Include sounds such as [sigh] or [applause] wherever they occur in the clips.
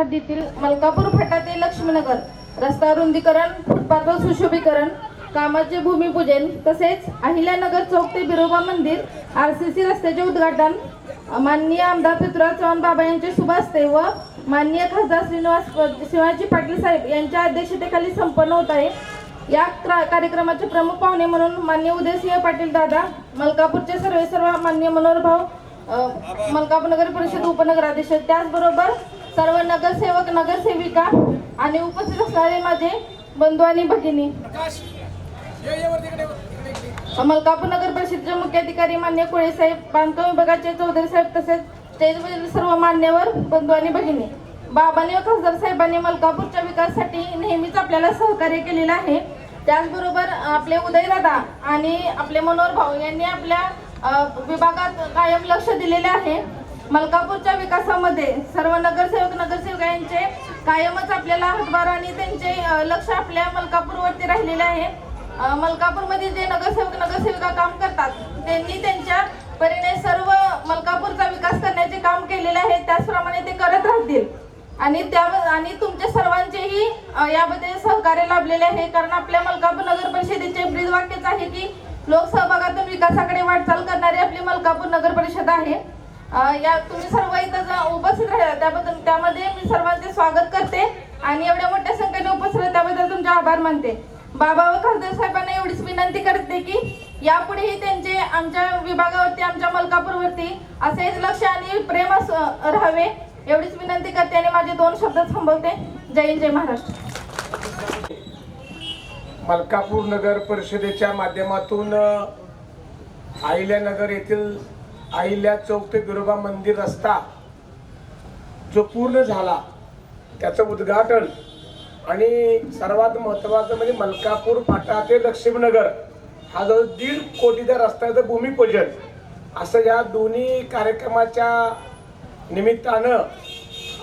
हद्दीतील मलकापूर फाटा ते लक्ष्मीनगर रस्ता रुंदीकरण फुटपाथ व सुशोभीकरण कामाचे भूमिपूजन तसेच अहिल्यानगर चौक ते बिरोबा मंदिर आर सी सी रस्त्याचे उद्घाटन माननीय आमदार पृथ्वीराज चव्हाण बाबा यांचे शुभ व माननीय खासदार श्रीनिवास शिवाजी पाटील साहेब यांच्या अध्यक्षतेखाली संपन्न होत आहे. या कार्यक्रमाचे प्रमुख पाहुणे म्हणून मान्य उदयसिंह पाटील दादा मलकापूरचे सर्वे सर्व मान्य मनोहर भाऊ मलकापूर नगर परिषद उपनगराध्यक्ष त्याचबरोबर सर्व नगरसेवक नगरसेविका आणि उपस्थित असणारे माझे बंधू आणि भगिनी. मलकापूर नगर परिषदेचे मुख्याधिकारी मान्य कोळे साहेब बांधकाम विभागाचे चौधरी साहेब तसेच स्टेजवरील सर्व मान्यवर बंधू आणि भगिनी. बाबांनी व खासदार साहेबांनी मलकापूरच्या विकासासाठी नेहमीच आपल्याला सहकार्य केलेलं आहे. त्याचबरोबर आपले उदयदादा आणि आपले मनोहर भाऊ यांनी आपल्या विभागात कायम लक्ष दिलेले आहे. मलकापूरच्या विकासामध्ये सर्व नगरसेवक नगरसेवक यांचे कायमच आपल्याला हातभार आणि त्यांचे लक्ष आपल्या मलकापूरवरती राहिलेले आहे. मलकापूरमध्ये जे नगरसेवक नगरसेविका काम करतात त्यांनी त्यांच्या परीने सर्व मलकापूरचा विकास करण्याचे काम केलेले आहे. त्याचप्रमाणे ते करत राहतील. आणि त्या आणि तुमच्या सर्वांचेही यामध्ये सहकार्य लाभलेले आहे. कारण आपल्या मलकापूर नगर परिषदेचे ब्रीद वाक्यच आहे की लोकसहभागातून विकासाकडे वाटचाल करणारी आपली मलकापूर नगर परिषद आहे. या तुम्ही सर्व इथं उपस्थित राहिला त्याबद्दल त्यामध्ये मी सर्वांचे स्वागत करते आणि एवढ्या मोठ्या संख्येने उपस्थित त्याबद्दल तुमचे आभार मानते. बाबा व खासदार साहेबांना एवढीच विनंती करते की यापुढेही त्यांचे आमच्या विभागावरती आमच्या मलकापूरवरती असेच लक्ष आणि प्रेम अस- राहावे. एवढीच विनंती करते आणि माझे दोन शब्द थांबवते. जय जय महाराष्ट्र. मलकापूर नगर परिषदेच्या माध्यमातून आहिल्यानगर अहिल्यानगर येथील अहिल्या चौक ते बिरोबा मंदिर रस्ता जो पूर्ण झाला त्याचं उद्घाटन आणि सर्वात महत्त्वाचं म्हणजे मलकापूर फाटा ते लक्ष्मीनगर हा जो दीड कोटीचा रस्त्याचं भूमिपूजन. असं या दोन्ही कार्यक्रमाच्या निमित्तानं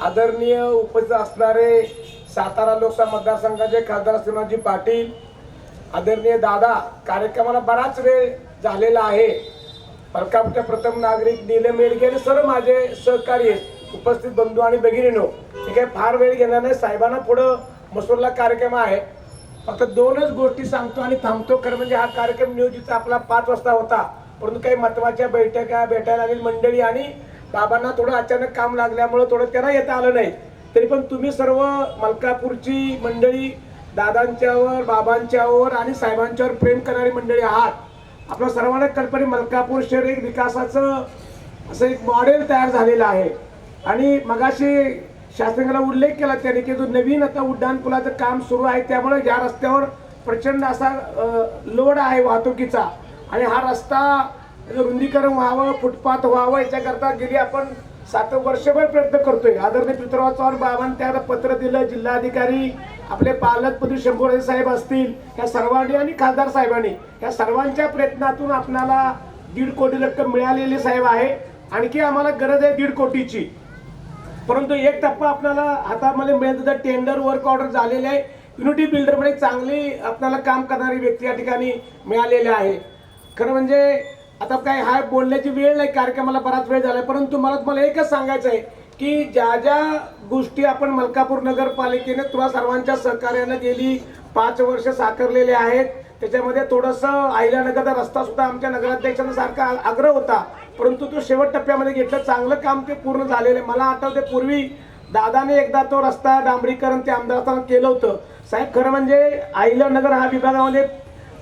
आदरणीय उपस्थित असणारे सातारा लोकसभा मतदारसंघाचे खासदार श्रीनाथजी पाटील आदरणीय दादा कार्यक्रमाला बराच वेळ झालेला आहे. मलकापूरच्या प्रथम नागरिक नीलम मेडगे आणि सर्व माझे सहकार्य उपस्थित बंधू आणि भगिनीनो हे काही फार वेळ घेणार नाही. साहेबांना पुढं मसूरला कार्यक्रम आहे. फक्त दोनच गोष्टी सांगतो आणि थांबतो. खरं म्हणजे हा कार्यक्रम नियोजित आपला पाच वाजता होता. परंतु काही महत्त्वाच्या बैठका भेटायला आलेली मंडळी आणि बाबांना थोडं अचानक काम लागल्यामुळं थोडं त्यांना येता आलं नाही. तरी पण तुम्ही सर्व मलकापूरची मंडळी दादांच्यावर बाबांच्यावर आणि साहेबांच्यावर प्रेम करणारी मंडळी आहात. आपल्या सर्वांना कल्पने मलकापूर शहर एक विकासाचं असं एक मॉडेल तयार झालेलं आहे. आणि मगाशी शासनाला उल्लेख केला त्याने की जो नवीन आता उड्डाण पुलाचं काम सुरू आहे त्यामुळे या रस्त्यावर प्रचंड असा लोड आहे वाहतुकीचा. आणि हा रस्ता रुंदीकरण व्हावं फुटपाथ व्हावं याच्याकरता गेली आपण सात वर्षभर प्रयत्न करतोय. आदरणीय पृथ्वीराज चव्हाण बाबांनी त्याला पत्र दिलं जिल्हाधिकारी आपले पालकमंत्री शंभूराजे साहेब असतील या सर्वांनी आणि खासदार साहेबांनी या सर्वांच्या प्रयत्नातून आपणाला दीड कोटी रक्कम मिळालेली साहेब आहे. आणखी आम्हाला गरज आहे दीड कोटीची. परंतु एक टप्पा आपल्याला हातामध्ये मिळेल तर टेंडर वर्क ऑर्डर झालेले आहे. युनिटी बिल्डरमध्ये चांगली आपल्याला काम करणारी व्यक्ती या ठिकाणी मिळालेली आहे. खरं म्हणजे आता काय हा बोलण्याची वेळ नाही कार्यक्रमाला बराच वेळ झाला परंतु मला तुम्हाला एकच सांगायचं आहे की ज्या ज्या गोष्टी आपण मलकापूर नगरपालिकेने तुला सर्वांच्या सहकार्यानं गेली पाच वर्ष साकारलेले आहेत त्याच्यामध्ये थोडंसं अहिल्यानगरचा रस्ता सुद्धा आमच्या नगराध्यक्षांचा सारखा आग्रह होता. परंतु तो शेवट टप्प्यामध्ये घेतलं. चांगलं काम ते पूर्ण झालेलं आहे. मला आठवते पूर्वी दादाने एकदा तो रस्ता डांबरीकरण ते आमदार असताना केलं होतं. साहेब खरं म्हणजे अहिल्यानगर हा विभागामध्ये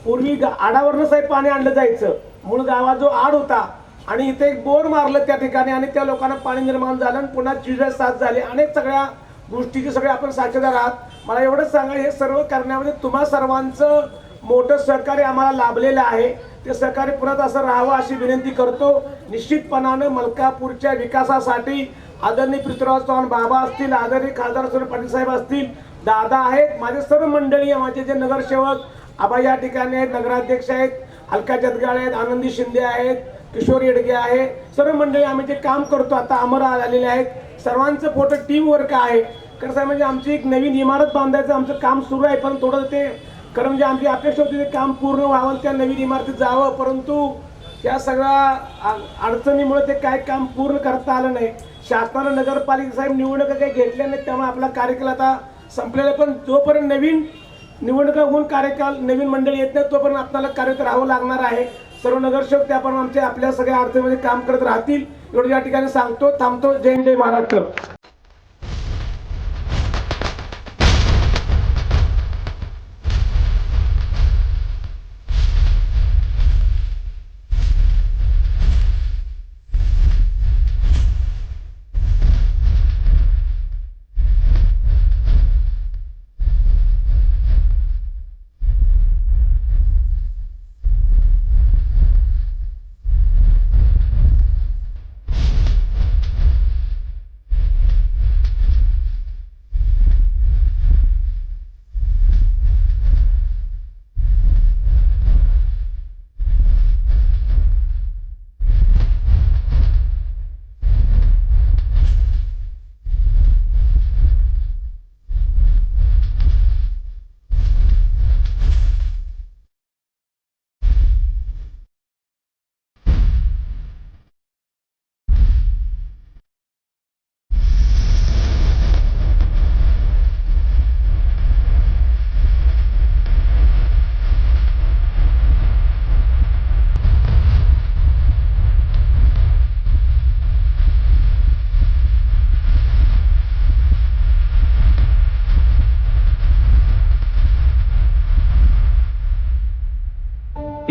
पूर्वी आडावरनं साहेब पाणी आणलं जायचं. मूळ गावात जो आड होता आणि इथे एक बोर मारलं त्या ठिकाणी आणि त्या लोकांना पाणी निर्माण झालं आणि पुन्हा चिजळ साथ झाली. अनेक सगळ्या गोष्टीचे सगळे आपण साक्षीदार आहात. मला एवढंच सांगा हे सर्व करण्यामध्ये तुम्हा सर्वांचं मोठं सहकार्य आम्हाला लाभलेलं आहे. ते सहकार्य पुन्हा असं राहावं अशी विनंती करतो. निश्चितपणानं मलकापूरच्या विकासासाठी आदरणीय पृथ्वीराज चव्हाण बाबा असतील आदरणीय खासदार सुरेश पाटील साहेब असतील दादा आहेत. माझे सर्व मंडळी माझे जे नगरसेवक आबा या ठिकाणी आहेत नगराध्यक्ष आहेत अलका जदगाळ आहेत आनंदी शिंदे आहेत किशोर येडगे आहे. सर्व मंडळी आम्ही जे काम करतो आता अमर आलेले आहेत. सर्वांचं फोटो टीम वर्क आहे. कसं आहे म्हणजे आमची एक नवीन इमारत बांधायचं आमचं काम सुरू आहे पण थोडं ते खरं म्हणजे आमची अपेक्षा होती ते काम पूर्ण व्हावं त्या नवीन इमारतीत जावं परंतु या सगळ्या अडचणीमुळे ते काय काम पूर्ण करता आलं नाही. शासनानं नगरपालिका साहेब निवडणुका काही घेतल्या नाहीत त्यामुळे आपला कार्यक्रम आता संपलेला पण जोपर्यंत नवीन निवडणुका होऊन कार्यकाल नवीन मंडळी येत नाही तोपर्यंत आपल्याला कार्यरत राहावं लागणार आहे. सर्व नगरसेवक त्याप्रमाणे आमच्या आपल्या सगळ्या अडचणीमध्ये काम करत राहतील. एवढं या ठिकाणी सांगतो थांबतो. जय जय महाराष्ट्र.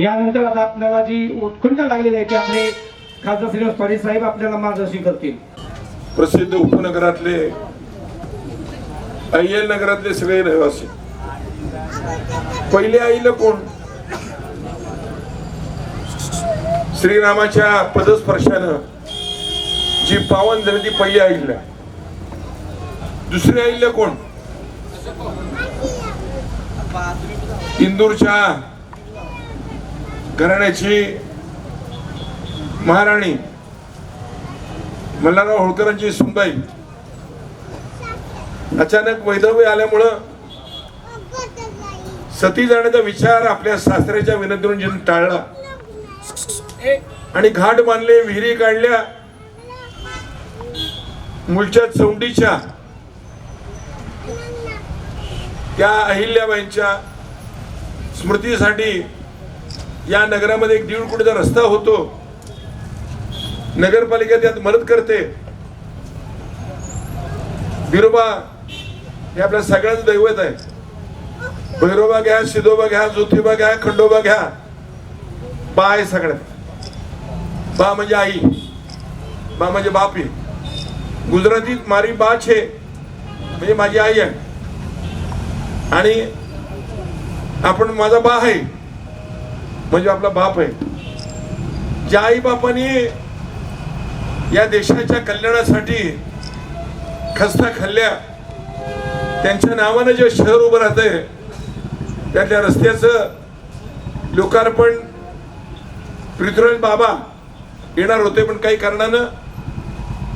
यानंतर आता आपल्याला जी उत्खंठ लागलेली आहे की आपले खासदार श्रीनिवास पाटील साहेब आपल्याला मार्गदर्शन करतील प्रसिद्ध उपनगरातले अय्यल नगरातले सगळे रहिवासी. पहिले आईला कोण? श्रीरामाच्या पदस्पर्शानं जी पावन झाली ती पहिली आईला. दुसरी आईला कोण? इंदूरच्या घराण्याची महाराणी मल्हारराव होळकरांची सुनबाई. अचानक वैधव्य आल्यामुळं सती जाण्याचा विचार आपल्या सासऱ्याच्या विनंतीवरून जिने टाळला. आणि घाट बांधले विहिरी काढल्या. मुलच्या चौंडीच्या त्या अहिल्याबाईंच्या स्मृतीसाठी या नगरामध्ये एक दीड कोटीचा रस्ता होतो. नगरपालिका त्यात मदत करते. बिरोबा हे आपल्या सगळ्यांचं दैवत आहे. भैरोबा घ्या सिदोबा घ्या ज्योतिबा घ्या खंडोबा घ्या. बा आहे सगळ्यात. बा म्हणजे आई. बा म्हणजे बापी गुजरातीत मारी बा छे म्हणजे माझी आई आहे. आणि आपण माझा बा आहे. म्हणजे आपला बाप आहे. ज्या आई बापाने या देशाच्या कल्याणासाठी खस्ता खाल्ल्या त्यांच्या नावानं जे शहर उभं राहतंय त्यातल्या रस्त्याचं लोकार्पण पृथ्वीराज बाबा येणार होते पण काही कारणानं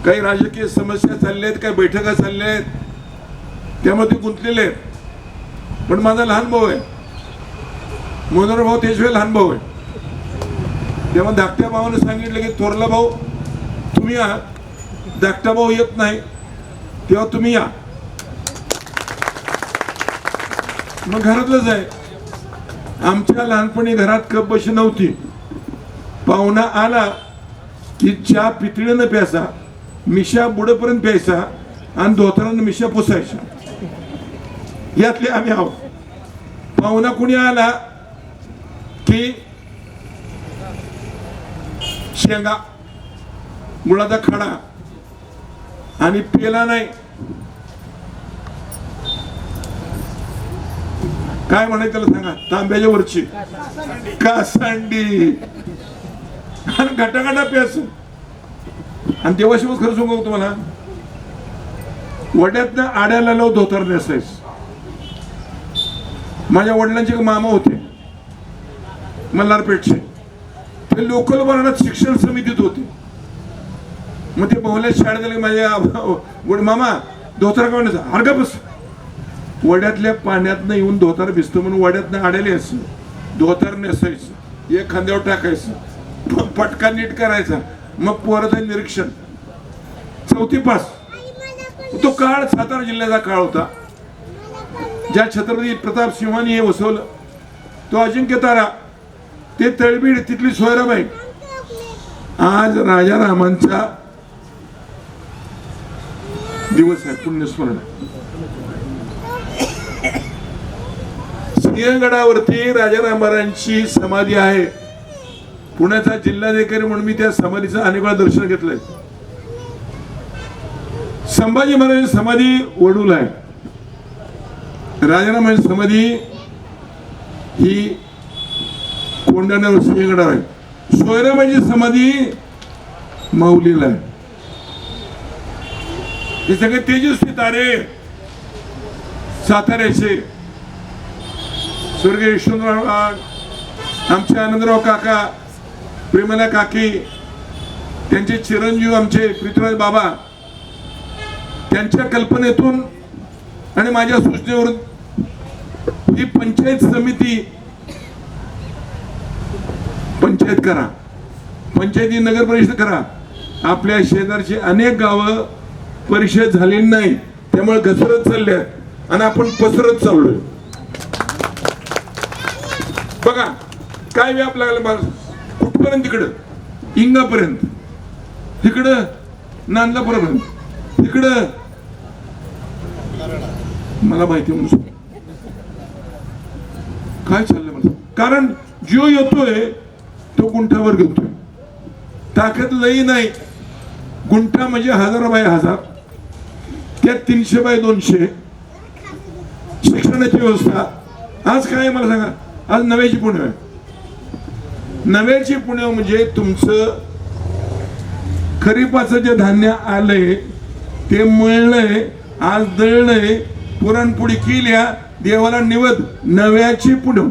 काही राजकीय समस्या चालल्या आहेत काही बैठका चालल्या आहेत त्यामध्ये गुंतलेले आहेत. पण माझा लहान भाऊ आहे. मनोहर भाऊ त्याशिवाय लहान भाऊ आहे. तेव्हा धाकट्या भावानं सांगितलं की थोरला भाऊ तुम्ही या. धाकटा भाऊ येत नाही. तेव्हा तुम्ही या. मग घरातलंच आहे. आमच्या लहानपणी घरात कप बशी नव्हती. पाहुणा आला की चहा पितळीनं प्यायचा मिशा बुडपर्यंत प्यायचा आणि धोतरानं मिशा पुसायच्या यातले आम्ही आहोत. पाहुणा कुणी आला की शेंगा मुळाचा खडा आणि पेला नाही. काय म्हणाय त्याला सांगा? तांब्याच्या वरची. कासांडी. आणि घटाघटा प्यास आणि देवाशिवाय खरं सांगू तुम्हाला? वड्यातनं आड्याला लाव धोतर नेसायच माझ्या वडिलांचे मामा होते. मल्हारपेठचे. ते लोकल वर्णात शिक्षण समितीत होते. मग ते बहुल्या शाळेत आले माझ्या वड- मामा धोतर जा नेसा हरगा बस. वड्यातल्या पाण्यातनं येऊन धोतर भिजतो म्हणून वड्यातनं आडेले असं धोतर नेसायचं एक खांद्यावर टाकायचं मग पटका नीट करायचा मग पोराचं निरीक्षण. चौथी पास. तो काळ सातारा जिल्ह्याचा काळ होता. ज्या छत्रपती प्रताप सिंहांनी हे वसवलं तो अजिंक्य तारा. ते तळबीड तिथली सोयराबाई आज राजारामांचा दिवस आहे पुण्यस्मरण सिंहगडावरती राजारामांची समाधी आहे. पुण्याचा जिल्हाधिकारी म्हणून मी त्या समाधीचं अनेक वेळा दर्शन घेतलंय. संभाजी महाराजांची समाधी वडूल आहे. राजारामांची समाधी ही कोंढाण्यावर सिंहगडावर आहे सोयराबाईची समाधी माऊलीला आहे. हे सगळे तेजस्वी तारे साताऱ्याचे. स्वर्गीय यशवंतराव आमचे आनंदराव काका प्रेमला काकी त्यांचे चिरंजीव आमचे पृथ्वीराज बाबा त्यांच्या कल्पनेतून आणि माझ्या सूचनेवरून ही पंचायत समिती पंचायत करा. पंचायती नगर परिषद करा. आपल्या शेजारची अनेक गावं परिषद झालेली नाही त्यामुळे घसरत चालल्या आणि आपण पसरत चाललोय. बघा काय व्याप लागला मला? कुठपर्यंत तिकडं? इंगापर्यंत. तिकडं नांदापर्यंत तिकडं मला माहिती म्हणून काय चाललंय मला कारण जो येतोय तो गुंठावर घेतोय ताकद लई नाही. गुंठा म्हणजे हजार बाय हजार. त्यात तीनशे बाय दोनशे. शिक्षणाची व्यवस्था. आज काय मला सांगा? आज नव्याची पुणे आहे. नव्याची पुणे म्हणजे तुमचं खरीपाचं जे धान्य आलंय ते मळलंय आज दळलंय पुरणपोळी केल्या देवाला निवद. नव्याची पुढं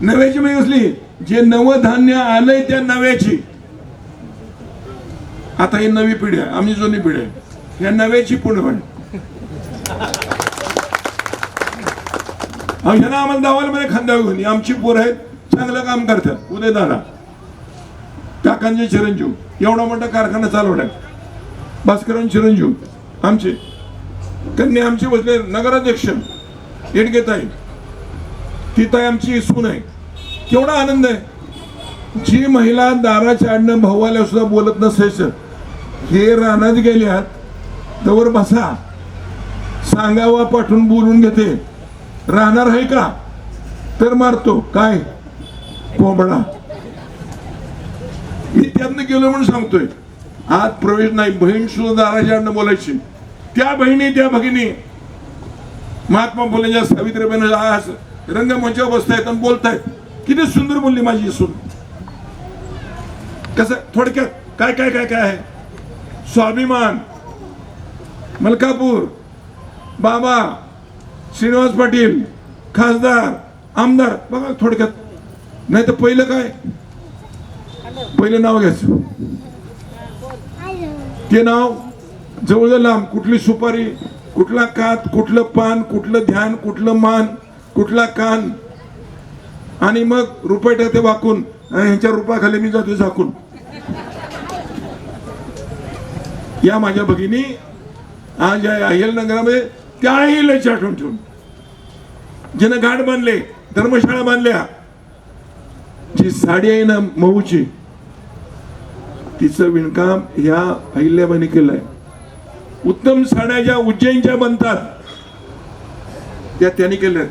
नव्याची म्हणजे असली जे नवधान्य आलंय त्या नव्याची. आता ही नवी पिढी आहे आमची जुनी पिढी आहे. या नव्याची पुढं ह्यांना आम्हाला दावाला मध्ये खांद्यावर घेऊन ये. आमची पोर आहेत चांगलं काम करतात. उदय दादा काकांचे चिरंजीव. एवढा मोठा कारखाना चालवलाय भास्करन चिरंजीव आमचे. त्यांनी आमचे बसले नगराध्यक्ष येडगेताई. ती ताई आमची सून आहे. केवढा आनंद आहे. जी महिला दाराच्या आडनं भावाला सुद्धा बोलत नसायचं हे रानात गेल्यात तवर बसा. सांगावा पाठवून बोलून घेते. राहणार आहे का? तर मारतो. काय? कोंबडा. मी त्यातनं गेलो म्हणून सांगतोय. आज प्रवेश नाही. बहीण सुद्धा दाराच्या आडनं बोलायची. त्या बहिणी त्या भगिनी. महात्मा फुलेंच्या सावित्रीबाईंना आज रंगमंचावर बसतायत आणि बोलतायत. किती सुंदर बोलली माझी सून. कसं थोडक्यात काय काय काय काय आहे? स्वाभिमान मलकापूर बाबा श्रीनिवास पाटील खासदार आमदार. बघा थोडक्यात. नाही तर पहिलं काय? पहिलं नाव घ्यायचं. ते नाव जवळजवळ लांब. कुठली सुपारी कुठला कात कुठलं पान कुठलं ध्यान कुठलं मान कुठला कान आणि मग रुपये ते वाकून ह्यांच्या रुपाखाली मी जातो झाकून. या माझ्या भगिनी आज या अहिल नगरामध्ये त्या अहिल्याची आठवण ठेवून. ज्यानं घाट बांधले धर्मशाळा बांधल्या जी साडी आहे ना मऊची तिचं विणकाम ह्या अहिल्याबाईने केलंय. उत्तम साड्या ज्या उज्जैनच्या बनतात त्या त्यांनी केल्या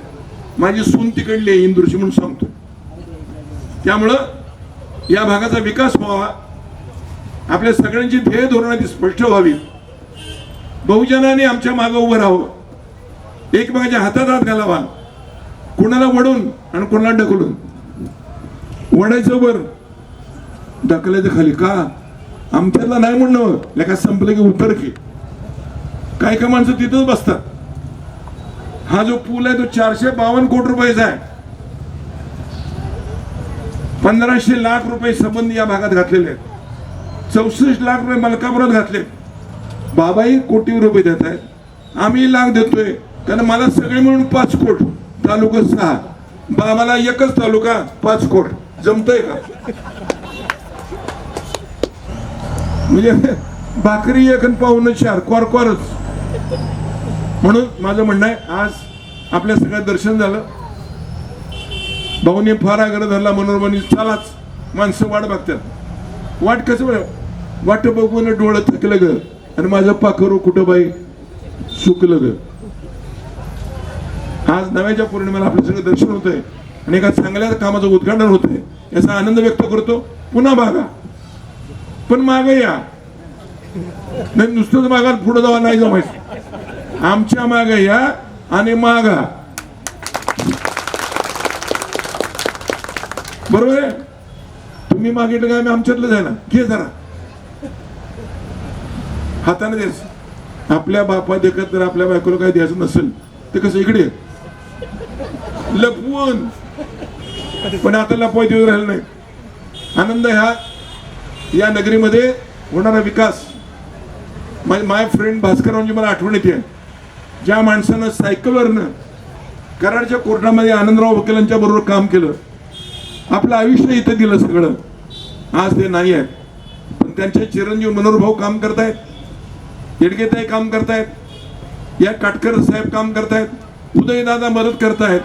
माझी सून तिकडली आहे इंदूरची म्हणून सांगतो. त्यामुळं या भागाचा विकास व्हावा. आपल्या सगळ्यांची ध्येय धोरणाची स्पष्ट व्हावी. बहुजनाने आमच्या मागं उभं राहावं. एकमेकाच्या हातात हात घालावा. कुणाला वडून आणि कुणाला ढकलून. वडायचं वर. ढकलायचं खाली. का? आमच्यातला नाही म्हणणं. लेखा संपलं की उतर की. काय का माणसं तिथंच बसतात. हा जो पूल आहे तो चारशे बावन्न कोटी रुपयाचा आहे. पंधराशे लाख रुपये संबंध या भागात घातलेले आहेत. चौसष्ट लाख रुपये मलकापुरात घातले बाबाही कोटी रुपये देत आहेत. आम्ही लाख देतोय. कारण मला सगळे मिळून पाच कोट. तालुका सहा. बाबाला एकच तालुका पाच कोट. जमतय का? म्हणजे [laughs] भाकरी एक पाहुणं चार. क्वार क्वारच. म्हणून माझं म्हणणं आहे आज आपल्या सगळ्यात दर्शन झालं. भाऊने फार आग्रह धरला मनोरमानी चालाच माणसं वाट बघतात. वाट कसं बरं वाट बघून डोळं थकलं ग आणि माझं पाखरू कुठं बाई सुकलं ग. आज नव्याच्या पौर्णिमेला आपलं सगळं दर्शन होतंय आणि एका चांगल्या कामाचं उद्घाटन होतंय याचा आनंद व्यक्त करतो. पुन्हा भागा पण माग या. नाही नुसतंच मागा पुढे जावा नाही जमायचं. आमच्या मागे या आणि मागा. बरोबर आहे? तुम्ही मागितलं काय आम्ही आमच्यातलं जायला. घे जरा. हाताने द्यायचं आपल्या बापा देखत जर आपल्या बायकोला काय द्यायचं नसेल. ते कसं इकडे लपवून. पण आता लपवाय देऊ राहिलं नाही. आनंद ह्या या नगरीमध्ये होणारा विकास. माय माय फ्रेंड भास्करांची मला आठवण येते. ज्या माणसानं सायकलवरनं कराडच्या कोर्टामध्ये आनंदराव वकिलांच्या बरोबर काम केलं आपलं आयुष्य इथं दिलं सगळं. आज ते नाही आहेत. पण त्यांचे चिरंजीव मनोरभाव काम करतायत येडगेताई काम करतायत या काटकर साहेब काम करतायत उदयदादा मदत करतायत.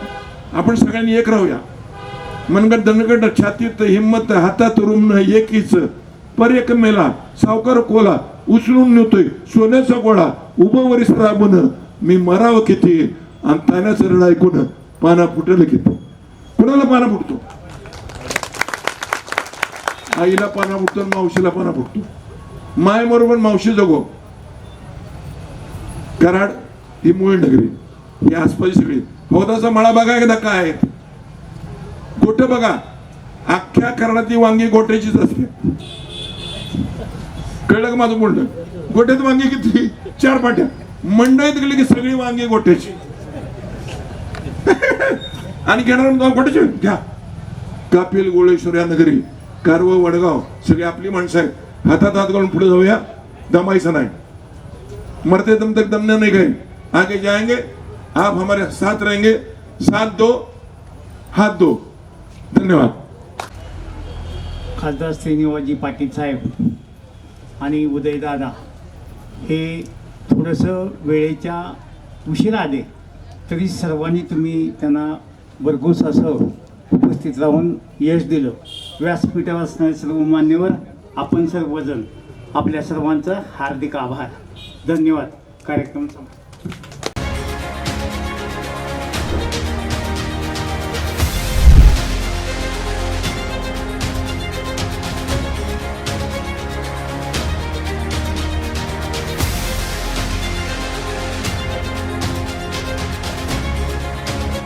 आपण सगळ्यांनी एक राहूया. मनगट दणगट छातीत हिंमत हातात रुमन एकीच. पर्यक मेला सावकार कोला उचलून नेतोय सोन्याचा गोळा उभं वरीस राबून मी मरावं किती? आणि ताण्याचं रड ऐकून पाना फुटलं किती? कुणाला पाना फुटतो? आईला पाना फुटतो आणि मावशीला पाना फुटतो. माय बरोबर मावशी जगो. कराड ही मूळ नगरी. ही आसपास सगळी. हो, हौदाचा मळा बघा एकदा काय आहेत गोट बघा. अख्ख्या कराडातली वांगी गोट्याचीच असते. कळलं का माझं बोलणं? गोट्यात वांगी किती? चार पाट्या. मंडईत गेले की सगळी वांगी गोट्याची आणि घेणार म्हणतो गोट्याची घ्या. कापिल गोळेश्वर या नगरी कारव वडगाव सगळी आपली माणसं आहेत. हातात हात घालून पुढे जाऊया. दमायचं नाही. मरते दम तक दमने नाही गए आगे जाएंगे आप हमारे साथ रहेंगे. साथ दो हात दो. धन्यवाद. खासदार श्रीनिवासजी पाटील साहेब आणि उदयदादा हे थोडंसं वेळेच्या उशिरा आले तरी सर्वांनी तुम्ही त्यांना भरघोस असं उपस्थित राहून यश दिलं. व्यासपीठावर असणारे सर्व मान्यवर आपण सर्वजण आपल्या सर्वांचं हार्दिक आभार. धन्यवाद. कार्यक्रम संपला.